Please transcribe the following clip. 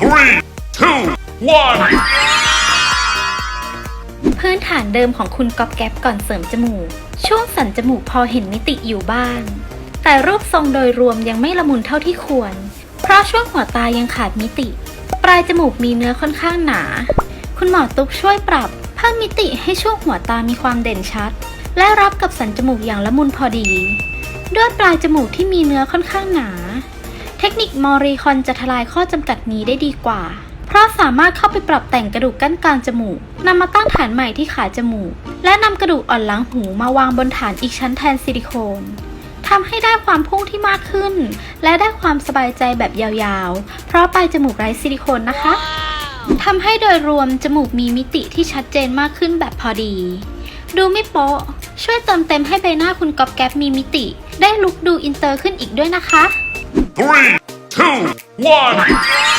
Three, two, one. พื้นฐานเดิมของคุณก๊อบแก๊บก่อนเสริมจมูก ช่วงสันจมูกพอเห็นมิติอยู่บ้าง แต่รูปทรงโดยรวมยังไม่ละมุนเท่าที่ควร เพราะช่วงหัวตายังขาดมิติ ปลายจมูกมีเนื้อค่อนข้างหนา คุณหมอตุ๊กช่วยปรับเพิ่มมิติให้ช่วงหัวตามีความเด่นชัด และรับกับสันจมูกอย่างละมุนพอดี ด้วยปลายจมูกที่มีเนื้อค่อนข้างหนา เทคนิคมอรีคอนจะทลายข้อจำกัดนี้ได้ดีกว่า เพราะสามารถเข้าไปปรับแต่งกระดูกกั้นกลางจมูกนำมาตั้งฐานใหม่ที่ขาจมูก และนำกระดูกอ่อนหลังหูมาวางบนฐานอีกชั้นแทนซิลิโคนทำให้ได้ความพุ่งที่มากขึ้น และได้ความสบายใจแบบยาวๆ เพราะปลายจมูกไร้ซิลิโคนนะคะทำให้โดยรวมจมูกมีมิติที่ชัดเจนมากขึ้นแบบพอดี ดูไม่โป๊ะ ช่วยเติมเต็มให้ใบหน้าคุณก๊อบแก๊บมีมิติ ได้ลุกดูอินเตอร์ขึ้นอีกด้วยนะคะ Three, two, one.